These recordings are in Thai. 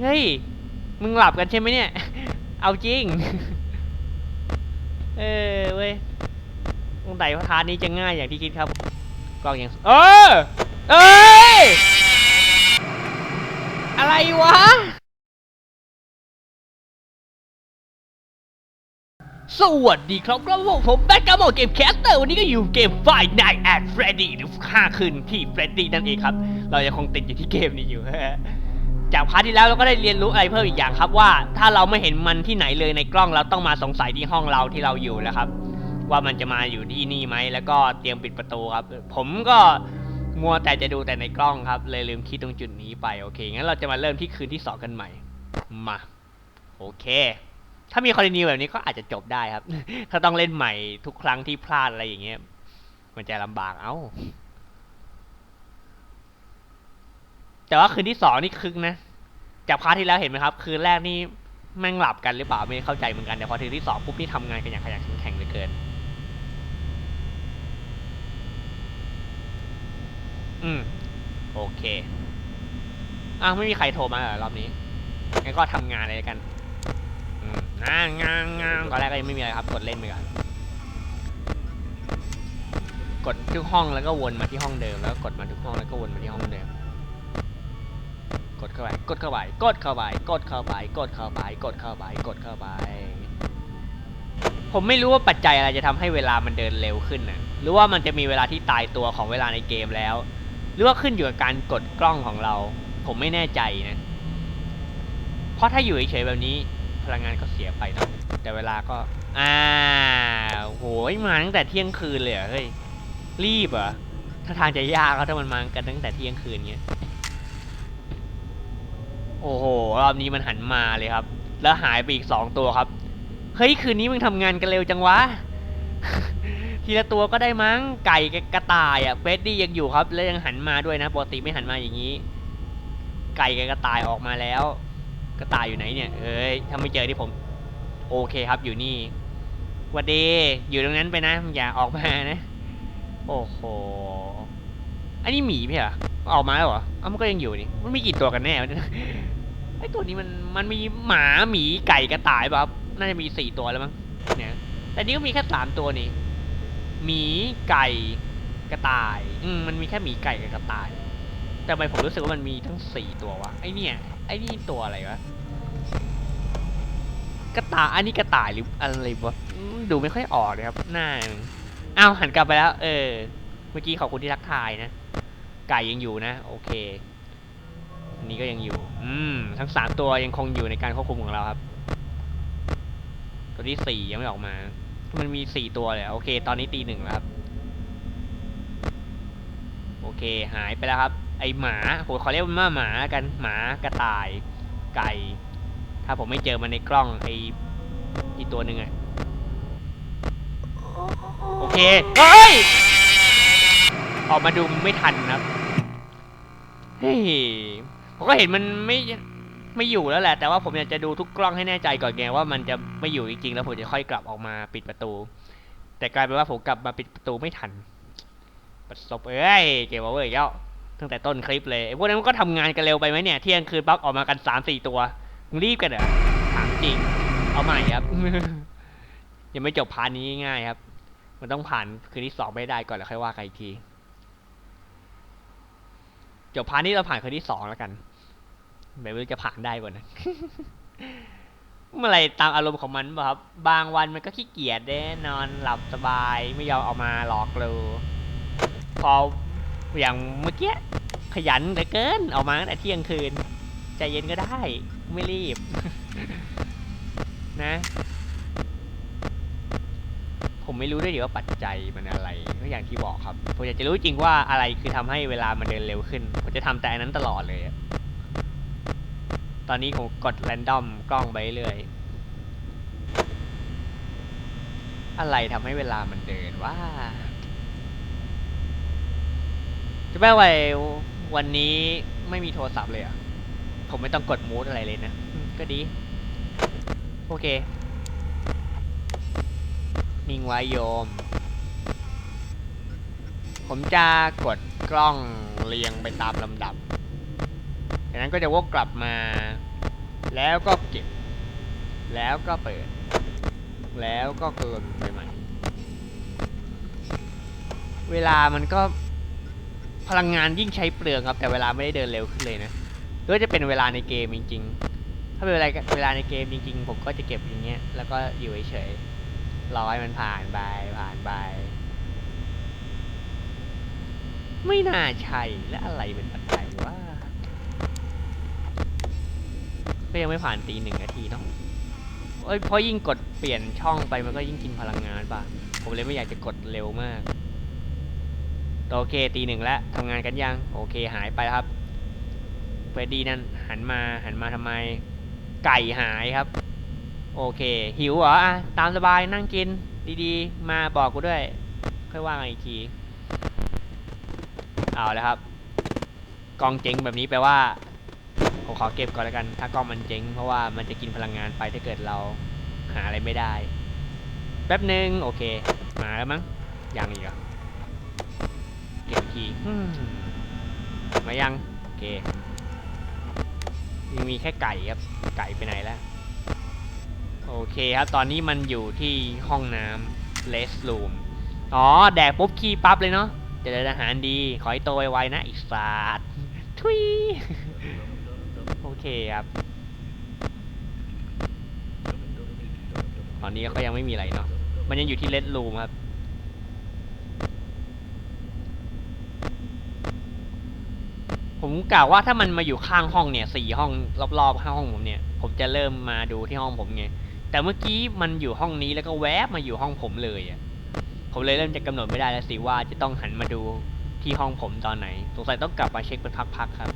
เฮ้ย มึงหลับกันใช่ไหมเนี่ย เอาจริง เออเว้ยตรงไหนพาร์ทนี้จะง่ายอย่างที่คิดครับ กล้องยังเออ เอ้ย อะไรวะ สวัสดีครับครับผมผมแบ็กกาโมเกมแคสเตอร์วันนี้ก็อยู่เกม Five Nights at Freddy หรือค่าคืนที่ Freddy นั่นเองครับ เรายังคงติดอยู่ที่เกมนี้อยู่ จากพาร์ทที่แล้วเราก็ได้เรียนรู้อะไรเพิ่มอีกอย่างครับว่า ถ้าเราไม่เห็นมันที่ไหนเลยในกล้องเราต้องมาสงสัยที่ห้องเราที่เราอยู่แล้วครับ ว่ามันจะมาอยู่ที่นี่ไหมแล้วก็เตรียมปิดประตูครับ ผมก็มัวแต่จะดูแต่ในกล้องครับ เลยลืมคิดตรงจุดนี้ไปโอเคงั้นเราจะมาเริ่มที่คืนที่สองกันใหม่มาโอเค ถ้ามีคอนติเนียแบบนี้ก็อาจจะจบได้ครับ ถ้าต้องเล่นใหม่ทุกครั้งที่พลาดอะไรอย่างเงี้ยมันจะลำบากเอ้า แต่ว่าคืนที่สองนี่คึกนะ จากพาร์ทที่แล้วเห็นไหมครับ คืนแรกนี่แม่งหลับกันหรือเปล่าไม่เข้าใจเหมือนกันแต่พอคืนที่สองปุ๊บนี่ทำงานกันอย่างขยันขันแข็งเหลือเกิน อืม โอเคอ้าวไม่มีใครโทรมาเหรอรอบนี้งั้นก็ทำงานเลยกันอืมงานงานงานตอนแรกก็ยังไม่มีอะไรครับ กดเล่นไปก่อนกดทุกห้องแล้วก็วนมาที่ห้องเดิมแล้วกดมาทุกห้องแล้วก็วนมาที่ห้องเดิม กดเข้าไปกดเข้าไปกดเข้าไปกดเข้าไปกดเข้าไปกดเข้าไปกดเข้าไป ผมไม่รู้ว่าปัจจัยอะไรจะทำให้เวลามันเดินเร็วขึ้นนะหรือว่ามันจะมีเวลาที่ตายตัวของเวลาในเกมแล้ว หรือว่าขึ้นอยู่กับการกดกล้องของเรา ผมไม่แน่ใจนะ เพราะถ้าอยู่เฉยๆแบบนี้ พลังงานก็เสียไปเนะแต่เวลาก็อ่าโหยมาตั้งแต่เที่ยงคืนเลยเหรอเฮ้ยรีบเหรอถ้าทางจะยากแล้วถ้ามันมากันตั้งแต่เที่ยงคืนเงี้ย โอ้โหรอบนี้มันหันมาเลยครับ แล้วหายไปอีกสองตัวครับ เฮ้ยคืนนี้มึงทำงานกันเร็วจังวะ ทีละตัวก็ได้มั้งไก่กับกระต่ายอะเฟสดี้ยังอยู่ครับ แล้วยังหันมาด้วยนะปกติไม่หันมาอย่างนี้ ไก่กับกระต่ายออกมาแล้ว กระต่ายอยู่ไหนเนี่ยเอ้ยถ้าไม่เจอที่ผม โอเคครับอยู่นี่วัดดีอยู่ตรงนั้นไปนะอย่าออกมานะ โอ้โห อันนี้หมีพี่เหรอออกมาแล้วเหรออ้ามันก็ยังอยู่นี่ มันมีกี่ตัวกันแน่ไอตัวนี้มันมันมีหมาหมีไก่กระต่ายป่ะครับน่าจะมีสี่ตัวแล้วมั้งเนี่ยแต่นี่ก็มีแค่สามตัวนี่หมีไก่กระต่ายอืมมันมีแค่หมีไก่กับกระต่าย แต่ทำไมผมรู้สึกว่ามันมีทั้งสี่ตัววะไอเนี่ยไอนี่ตัวอะไรวะกระต่ายอันนี้กระต่ายหรืออะไรวะดูไม่ค่อยออกเลยครับหน้าอ้าวหันกลับไปแล้ว เออ เมื่อกี้ขอบคุณที่ทักทายนะ ไก่ยังอยู่นะ โอเคอันนี้ก็ยังอยู่ อืม ทั้งสามตัวยังคงอยู่ในการควบคุมของเราครับ ตัวที่สี่ยังไม่ออกมา มันมีสี่ตัวเลย โอเค ตอนนี้ตีหนึ่งแล้วครับ โอเค หายไปแล้วครับ ไอหมาโหขอเรียกมันว่าหมากัน หมากระต่าย ไก่ ถ้าผมไม่เจอมันในกล้องไออีตัวหนึ่งอะโอเค เฮ้ย ออกมาดูไม่ทันครับ เฮ้ยผมก็เห็นมันไม่ไม่อยู่แล้วแหละ แต่ว่าผมอยากจะดูทุกกล้องให้แน่ใจก่อนไงว่ามันจะไม่อยู่จริงๆแล้วผมจะค่อยกลับออกมาปิดประตู แต่กลายเป็นว่าผมกลับมาปิดประตูไม่ทันประสบเอ้ยเก็บเอาไว้อีกแล้วตั้งแต่ต้นคลิปเลยไอ้พวกนั้นมันก็ทำงานกันเร็วไปไหมเนี่ยเที่ยงคืนปั๊บออกมากันสามสี่ตัวรีบกันเหรอถามจริง เอาใหม่ครับ ยังไม่จบพาร์ทนี้ง่ายครับ มันต้องผ่านคืนที่สองไม่ได้ก่อนแล้วค่อยว่ากันอีกที จบพาร์ทนี้เราผ่านคืนที่สองแล้วกันไม่รู้จะผ่านได้ก่อนนะเมื่อไรตามอารมณ์ของมันป่ะครับ บางวันมันก็ขี้เกียจเด้นอนหลับสบายไม่ยอมออกมาหลอกเราพออย่างเมื่อกี้ขยันเหลือเกินออกมาตั้งแต่เที่ยงคืน ใจเย็นก็ได้ ไม่รีบ นะ ไม่รู้ด้วยดิว่าปัจจัยมันอะไรก็อย่างที่บอกครับ ผมอยากจะรู้จริงว่าอะไรคือทำให้เวลามันเดินเร็วขึ้น ผมจะทำแต่อันนั้นตลอดเลย ตอนนี้ผมกดแรนดอมกล้องไปเรื่อย อะไรทำให้เวลามันเดินว่า จะแปลว่าวันนี้ไม่มีโทรศัพท์เลยอะ ผมไม่ต้องกดมูดอะไรเลยนะ ก็ดี โอเค นิ่งไว้โยม ผมจะกดกล้องเรียงไปตามลำดับจากนั้นก็จะวกกลับมา แล้วก็เก็บ แล้วก็เปิด แล้วก็เกลนไปใหม่ เวลามันก็พลังงานยิ่งใช้เปลืองครับ แต่เวลาไม่ได้เดินเร็วขึ้นเลยนะหรือว่าจะเป็นเวลาในเกมจริง ๆ ถ้าเป็นเวลาเวลาในเกมจริง ๆ ผมก็จะเก็บอย่างเงี้ยแล้วก็อยู่เฉยๆ รอให้มันผ่านไปผ่านไป ไม่น่าใช่และอะไรเป็นปัจจัยว่าก็ยังไม่ผ่านตีหนึ่งนาทีเนาะเอ้ยเพราะยิ่งกดเปลี่ยนช่องไปมันก็ยิ่งกินพลังงานป่ะ ผมเลยไม่อยากจะกดเร็วมาก โอเคตีหนึ่งแล้วทำงานกันยัง โอเคหายไปครับเฟรดดี้นั่นหันมาหันมาทำไม ไก่หายครับ โอเค หิวเหรออะตามสบายนั่งกิน ดีๆ มาบอกกูด้วย ค่อยว่ากันอีกที เอาแล้วครับกล้องเจ๊งแบบนี้แปลว่าผมขอเก็บก่อนแล้วกัน ถ้ากล้องมันเจ๊งเพราะว่ามันจะกินพลังงานไปถ้าเกิดเราหาอะไรไม่ได้ แป๊บหนึ่งโอเค มาแล้วมั้งยังอีกเหรอเก็บอีกทีอืมมายัง โอเคยังมีแค่ไก่ครับ ไก่ไปไหนแล้ว โอเคครับ ตอนนี้มันอยู่ที่ห้องน้ำเลสรูมอ๋อ แดกปุ๊บขี้ปั๊บเลยเนาะเจริญอาหารดี ขอให้โตไวๆนะอีกศาสตร์ทุย โอเคครับ ตอนนี้ก็ยังไม่มีอะไรเนาะ มันยังอยู่ที่เลดรูมครับผมกล่าวว่าถ้ามันมาอยู่ข้างห้องเนี่ยสี่ห้องรอบๆห้องผมเนี่ย ผมจะเริ่มมาดูที่ห้องผมไง แต่เมื่อกี้มันอยู่ห้องนี้แล้วก็แวบมาอยู่ห้องผมเลยอะผมเลยเริ่มจะกำหนดไม่ได้แล้วสิว่าจะต้องหันมาดูที่ห้องผมตอนไหน สงสัยต้องกลับมาเช็คเป็นพักๆครับ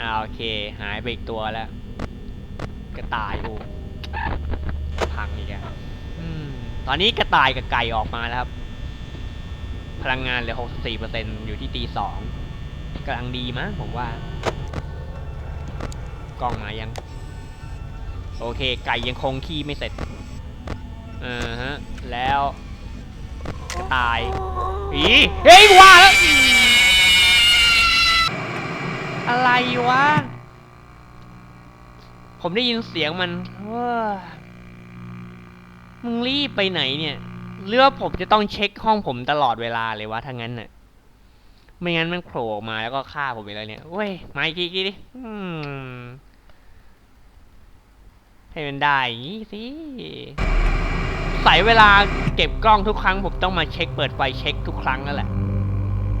อ่าโอเค หายไปอีกตัวแล้วกระต่ายโอ้พังอีกแล้วตอนนี้กระต่ายกับไก่ออกมาแล้วครับ พลังงานเหลือ 64%อยู่ที่ตีสองกำลังดีมั้งผมว่า กล้องมายัง โอเค ไก่ยังคงขี้ไม่เสร็จอ่าฮะ แล้วกระต่ายอีเฮ้ยว่าแล้วอะไรวะ ผมได้ยินเสียงมันว้ามึงรีบไปไหนเนี่ยเรือว่าผมจะต้องเช็คห้องผมตลอดเวลาเลยวะถ้างั้นน่ะ ไม่งั้นมันโผล่ออกมาแล้วก็ฆ่าผมไปแล้วเนี่ยเว้ยมาอีกทีอีกทีดิอืม ให้มันได้อย่างงี้สิใส่เวลาเก็บกล้องทุกครั้งผมต้องมาเช็คเปิดไฟเช็คทุกครั้งนั่นแหละ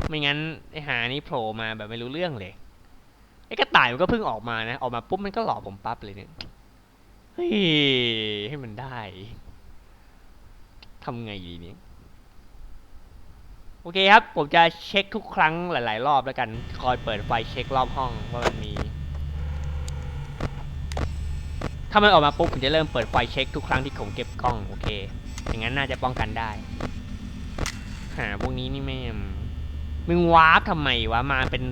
ไม่งั้นไอหานี้โผล่มาแบบไม่รู้เรื่องเลยไอ้กระต่ายมันก็เพิ่งออกมานะ ออกมาปุ๊บมันก็หลอกผมปั๊บเลยเนี่ยเฮ้ยให้มันได้ทำไงดีเนี่ยโอเคครับ ผมจะเช็คทุกครั้งหลาย ๆ รอบแล้วกัน คอยเปิดไฟเช็ครอบห้องว่ามันมี ถ้ามันออกมาปุ๊บผมจะเริ่มเปิดไฟเช็คทุกครั้งที่ผมเก็บกล้องโอเค อย่างนั้นน่าจะป้องกันได้ หาพวกนี้นี่แม่มึงวาร์ปทำไมวะ มาเป็น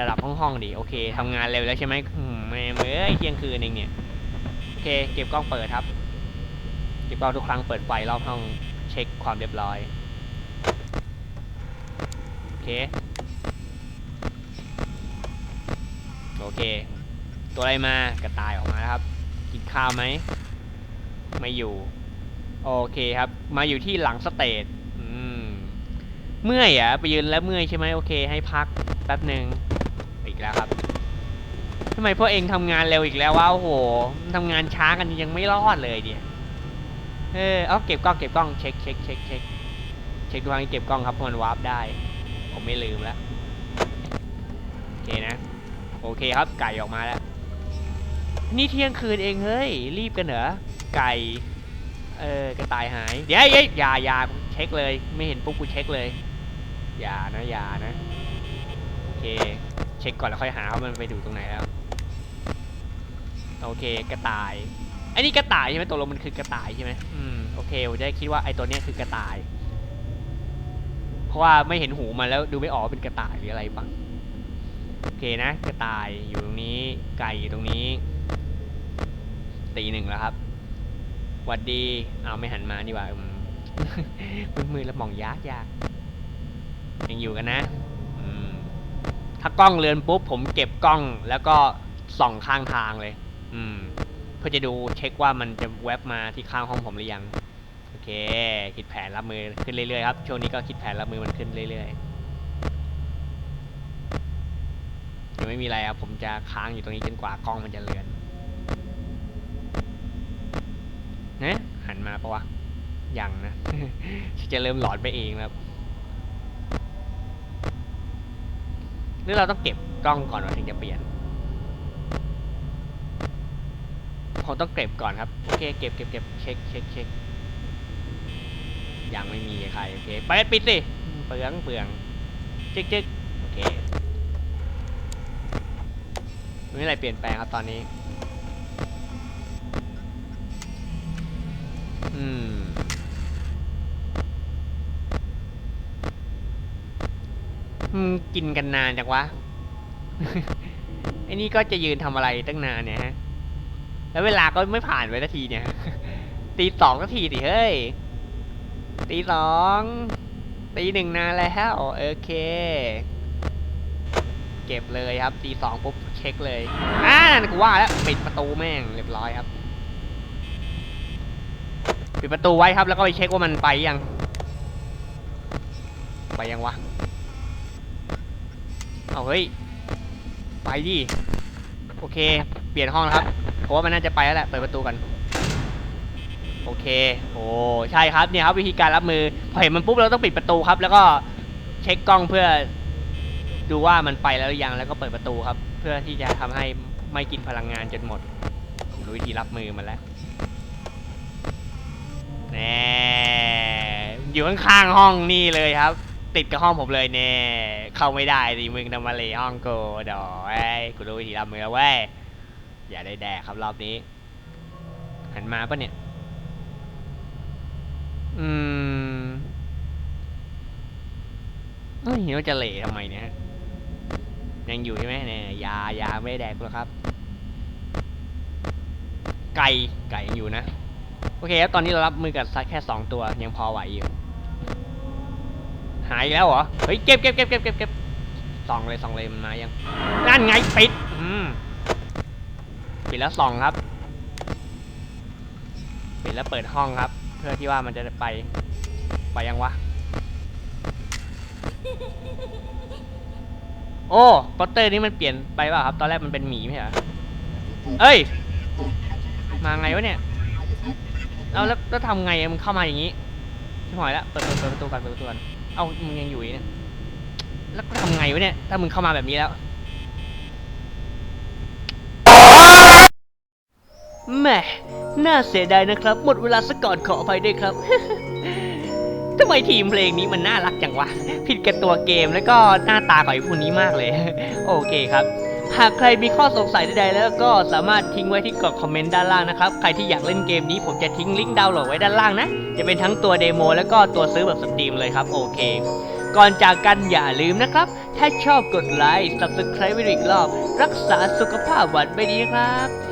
ระดับห้องๆดิโอเคทำงานเร็วแล้วใช่ไหมอืมแม่งเอ้ยเที่ยงคืนเองเนี่ย โอเค เก็บกล้องเปิดครับ เก็บกล้องทุกครั้งเปิดไฟรอบห้องเช็คความเรียบร้อย โอเค โอเค ตัวอะไรมากระต่ายออกมาแล้วครับ กินข้าวไหมไม่อยู่ โอเคครับ มาอยู่ที่หลังสเตจเมื่อยอะไปยืนแล้วเมื่อยใช่ไหมโอเค ให้พักแป๊บหนึ่งอีกแล้วครับทำไมพวกเองทำงานเร็วอีกแล้ววะโอ้โหทำงานช้ากันยังไม่รอดเลยเดียเออเอาเก็บกล้องเก็บกล้องเช็คเช็คเช็คเช็คเช็คทุกครั้งเก็บกล้องครับเพราะมันวาร์ปได้ ผมไม่ลืมแล้วโอเคนะ โอเคครับไก่ออกมาแล้ว นี่เที่ยงคืนเองเฮ้ย รีบกันเหรอ ไก่ เออกระต่ายหาย เดี๋ยวเอ้ยอย่าอย่ากูเช็คเลย ไม่เห็นปุ๊บกูเช็คเลย อย่านะอย่านะ โอเค เช็คก่อนแล้วค่อยหาว่ามันไปดูตรงไหนแล้ว โอเค กระต่าย ไอ้นี่กระต่ายใช่ไหมตกลงมันคือกระต่ายใช่ไหมอืม โอเคผมจะได้คิดว่าไอ้ตัวเนี้ยคือกระต่าย เพราะว่าไม่เห็นหูมันแล้วดูไม่ออกเป็นกระต่ายหรืออะไรบ้างโอเคนะ กระต่ายอยู่ตรงนี้ ไก่อยู่ตรงนี้ ตีหนึ่งแล้วครับหวัดดี เอาไม่หันมานี่ว่าอืมมือแล้วมองยากยากยังอยู่กันนะถ้ากล้องเลือนปุ๊บผมเก็บกล้องแล้วก็ส่องข้างทางเลย อืม เพื่อจะดูเช็คว่ามันจะแวบมาที่ข้างห้องผมหรือยัง โอเค คิดแผนรับมือขึ้นเรื่อยๆครับ ช่วงนี้ก็คิดแผนรับมือมันขึ้นเรื่อยๆยังไม่มีอะไรครับผมจะค้างอยู่ตรงนี้จนกว่ากล้องมันจะเลือน นะหันมาปะวะ ยังนะ จะเริ่มหลอนไปเองแล้วหรือเราต้องเก็บกล้องก่อนวะถึงจะเปลี่ยนผมต้องเก็บก่อนครับ โอเค เก็บเก็บเก็บเช็คเช็คเช็คยังไม่มีใคร โอเค ไปปิดสิ เปลืองเปลืองจึ๊กจึ๊กโอเค ไม่มีอะไรเปลี่ยนแปลงครับตอนนี้ อืมอืมกินกันนานจังวะ ไอ้นี่ก็จะยืนทำอะไรตั้งนานเนี่ยฮะ แล้วเวลาก็ไม่ผ่านไปสักทีเนี่ย ตีสองสักทีดิเฮ้ย ตีสองตีหนึ่งนานแล้วโอเค เก็บเลยครับตีสองปุ๊บเช็คเลยอ่านกูว่าแล้วปิดประตูแม่งเรียบร้อยครับ ปิดประตูไว้ครับแล้วก็ไปเช็คว่ามันไปยัง ไปยังวะ เอาเฮ้ย ไปดิ โอเค เปลี่ยนห้องแล้วครับเพราะว่ามันน่าจะไปแล้วแหละ เปิดประตูกัน โอเค โอ้ใช่ครับเนี่ยครับวิธีการรับมือ พอเห็นมันปุ๊บเราต้องปิดประตูครับ แล้วก็เช็คกล้องเพื่อ ดูว่ามันไปแล้วหรือยัง แล้วก็เปิดประตูครับ เพื่อที่จะทำให้ไม่กินพลังงานจนหมดผมรู้วิธีรับมือมันแล้ว แน่อยู่ข้างๆห้องนี่เลยครับ ติดกับห้องผมเลยแน่เข้าไม่ได้ดิมึงนำมาเลยห้องกูดอไอ้ยกูรู้วิธีรับมือแล้วเว้ยอย่าได้แดกครับรอบนี้ หันมาปะเนี่ย อืมเอ้ยเราจะเหล่ทำไมเนี่ยยังอยู่ใช่ไหมเนี่ยยายาไม่ได้แดกกูหรอกครับ ไก่ไก่ยังอยู่นะ โอเคครับตอนนี้เรารับมือกับซัดแค่สองตัวยังพอไหวอยู่ หายแล้วเหรอ เฮ้ยเก็บเก็บเก็บเก็บเก็บเก็บส่องเลยส่องเลยมันมายังนั่นไงปิดอืมปิดแล้วส่องครับ ปิดแล้วเปิดห้องครับ เพื่อที่ว่ามันจะไป ไปยังวะ โอ้โปสเตอร์นี้มันเปลี่ยนไปเปล่าครับ ตอนแรกมันเป็นหมีไม่ใช่เหรอเอ้ย มาไงวะเนี่ย เอาแล้วแล้วทำไงอะมึงเข้ามาอย่างนี้ชิบหายแล้วเปิดเปิดเปิดประตูก่อนเปิดประตูก่อนเอ้ามึงยังอยู่อีกเนี่ยแล้วทำไงวะเนี่ยถ้ามึงเข้ามาแบบนี้แล้วแหม่น่าเสียดายนะครับ หมดเวลาสก่อนขออภัยด้วยครับ ทำไมทีมเพลงนี้มันน่ารักจังวะ ผิดกับตัวเกมแล้วก็หน้าตาของไอ้พวกนี้มากเลย โอเคครับ หากใครมีข้อสงสัยใดๆแล้วก็สามารถทิ้งไว้ที่กล่องคอมเมนต์ด้านล่างนะครับ ใครที่อยากเล่นเกมนี้ผมจะทิ้งลิงก์ดาวน์โหลดไว้ด้านล่างนะ จะเป็นทั้งตัวเดโมแล้วก็ตัวซื้อแบบสตรีมเลยครับ โอเค ก่อนจากกันอย่าลืมนะครับ ถ้าชอบกดไลค์ subscribe ไว้อีกรอบ รักษาสุขภาพหวันไม่ดีครับ